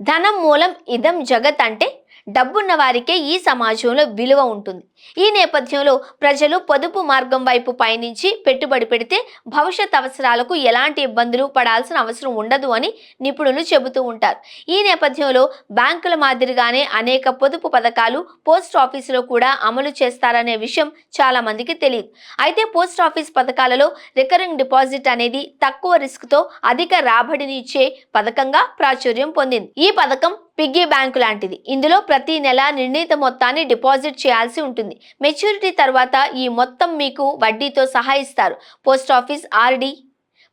ధనం మూలం ఇదం జగత్ అంటే డబ్బున్న వారికే ఈ సమాజంలో విలువ ఉంటుంది. ఈ నేపథ్యంలో ప్రజలు పొదుపు మార్గం వైపు పయనించి పెట్టుబడి పెడితే భవిష్యత్ అవసరాలకు ఎలాంటి ఇబ్బందులు పడాల్సిన అవసరం ఉండదు అని నిపుణులు చెబుతూ ఉంటారు. ఈ నేపథ్యంలో బ్యాంకుల మాదిరిగానే అనేక పొదుపు పథకాలు పోస్ట్ ఆఫీసులో కూడా అమలు చేస్తారనే విషయం చాలా మందికి తెలియదు. అయితే పోస్ట్ ఆఫీస్ పథకాలలో రికరింగ్ డిపాజిట్ అనేది తక్కువ రిస్క్తో అధిక రాబడిని ఇచ్చే పథకంగా ప్రాచుర్యం పొందింది. ఈ పథకం పిగ్గీ బ్యాంకు లాంటిది. ఇందులో ప్రతి నెల నిర్ణీత మొత్తాన్ని డిపాజిట్ చేయాల్సి ఉంటుంది. మెచ్యూరిటీ తర్వాత ఈ మొత్తం మీకు వడ్డీతో సహా ఇస్తారు పోస్ట్ ఆఫీస్ ఆర్డీ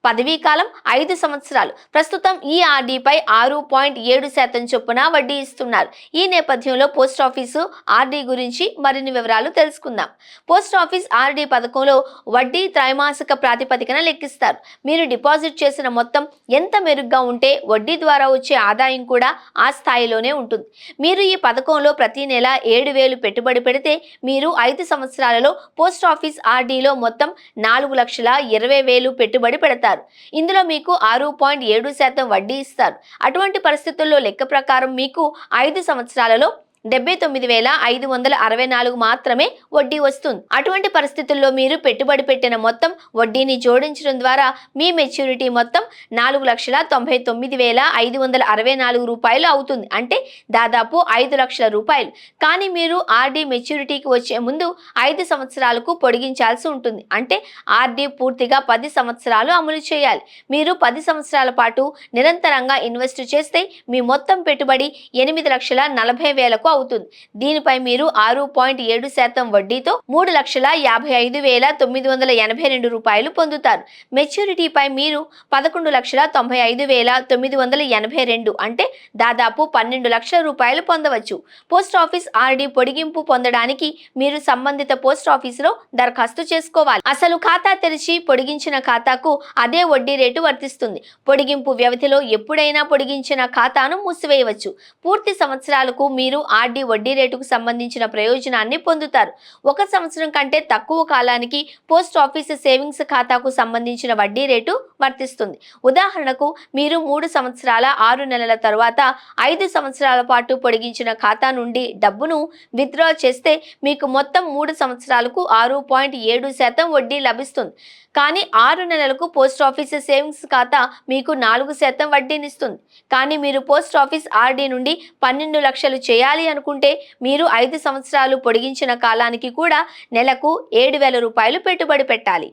పదవీ కాలం ఐదు సంవత్సరాలు. ప్రస్తుతం ఈ ఆర్డీపై ఆరు పాయింట్ ఏడు శాతం చొప్పున వడ్డీ ఇస్తున్నారు. ఈ నేపథ్యంలో పోస్ట్ ఆఫీసు ఆర్డీ గురించి మరిన్ని వివరాలు తెలుసుకుందాం. పోస్ట్ ఆఫీస్ ఆర్డీ పథకంలో వడ్డీ త్రైమాసిక ప్రాతిపదికన లెక్కిస్తారు. మీరు డిపాజిట్ చేసిన మొత్తం ఎంత మెరుగ్గా ఉంటే వడ్డీ ద్వారా వచ్చే ఆదాయం కూడా ఆ స్థాయిలోనే ఉంటుంది. మీరు ఈ పథకంలో ప్రతి నెల ఏడు వేలు పెట్టుబడి పెడితే మీరు ఐదు సంవత్సరాలలో పోస్ట్ ఆఫీస్ ఆర్డీలో మొత్తం నాలుగు లక్షల ఇరవై వేలు పెట్టుబడి పెడతారు. ఇందులో మీకు ఆరు పాయింట్ ఏడు శాతం వడ్డీ ఇస్తారు. అటువంటి పరిస్థితుల్లో లెక్క ప్రకారం మీకు ఐదు సంవత్సరాలలో డెబ్బై తొమ్మిది వేల ఐదు వందల అరవై నాలుగు మాత్రమే వడ్డీ వస్తుంది. అటువంటి పరిస్థితుల్లో మీరు పెట్టుబడి పెట్టిన మొత్తం వడ్డీని జోడించడం ద్వారా మీ మెచ్యూరిటీ మొత్తం నాలుగు లక్షల తొంభై తొమ్మిది వేల ఐదు వందల అరవై నాలుగు రూపాయలు అవుతుంది. అంటే దాదాపు ఐదు లక్షల రూపాయలు. కానీ మీరు ఆర్డీ మెచ్యూరిటీకి వచ్చే ముందు ఐదు సంవత్సరాలకు పొడిగించాల్సి ఉంటుంది. అంటే ఆర్డీ పూర్తిగా పది సంవత్సరాలు అమలు చేయాలి. మీరు పది సంవత్సరాల పాటు నిరంతరంగా ఇన్వెస్ట్ చేస్తే మీ మొత్తం పెట్టుబడి ఎనిమిది లక్షల నలభై వేలకు అవుతుంది. దీనిపై మీరు ఆరు పాయింట్ ఏడు శాతం వడ్డీతో మూడు లక్షల యాభై ఐదు వేల తొమ్మిది వందల ఎనభై రెండు రూపాయలు పొందుతారు. మెచ్యూరిటీపై మీరు పదకొండు లక్షల తొంభై ఐదు వేల తొమ్మిది వందల ఎనభై రెండు అంటే దాదాపు పన్నెండు లక్షల రూపాయలు పొందవచ్చు. పోస్ట్ ఆఫీస్ ఆర్డీ పొడిగింపు పొందడానికి మీరు సంబంధిత పోస్ట్ ఆఫీసులో దరఖాస్తు చేసుకోవాలి. అసలు ఖాతా తెరిచి పొడిగించిన ఖాతాకు అదే వడ్డీ రేటు వర్తిస్తుంది. పొడిగింపు వ్యవధిలో ఎప్పుడైనా పొడిగించిన ఖాతాను మూసివేయవచ్చు. పూర్తి సంవత్సరాలకు మీరు ఆర్డీ వడ్డీ రేటుకు సంబంధించిన ప్రయోజనాన్ని పొందుతారు. ఒక సంవత్సరం కంటే తక్కువ కాలానికి పోస్ట్ ఆఫీస్ సేవింగ్స్ ఖాతాకు సంబంధించిన వడ్డీ రేటు వర్తిస్తుంది. ఉదాహరణకు మీరు మూడు సంవత్సరాల ఆరు నెలల తర్వాత ఐదు సంవత్సరాల పాటు పొడిగించిన ఖాతా నుండి డబ్బును విత్డ్రా చేస్తే మీకు మొత్తం మూడు సంవత్సరాలకు ఆరు పాయింట్ ఏడు శాతం వడ్డీ లభిస్తుంది. కానీ ఆరు నెలలకు పోస్ట్ ఆఫీస్ సేవింగ్స్ ఖాతా మీకు నాలుగు శాతం వడ్డీనిస్తుంది. కానీ మీరు పోస్ట్ ఆఫీస్ ఆర్డీ నుండి పన్నెండు లక్షలు చేయాలి అనుకుంటే మీరు ఐదు సంవత్సరాలు పొడిగించిన కాలానికి కూడా నెలకు ఏడు వేల రూపాయలు పెట్టుబడి పెట్టాలి.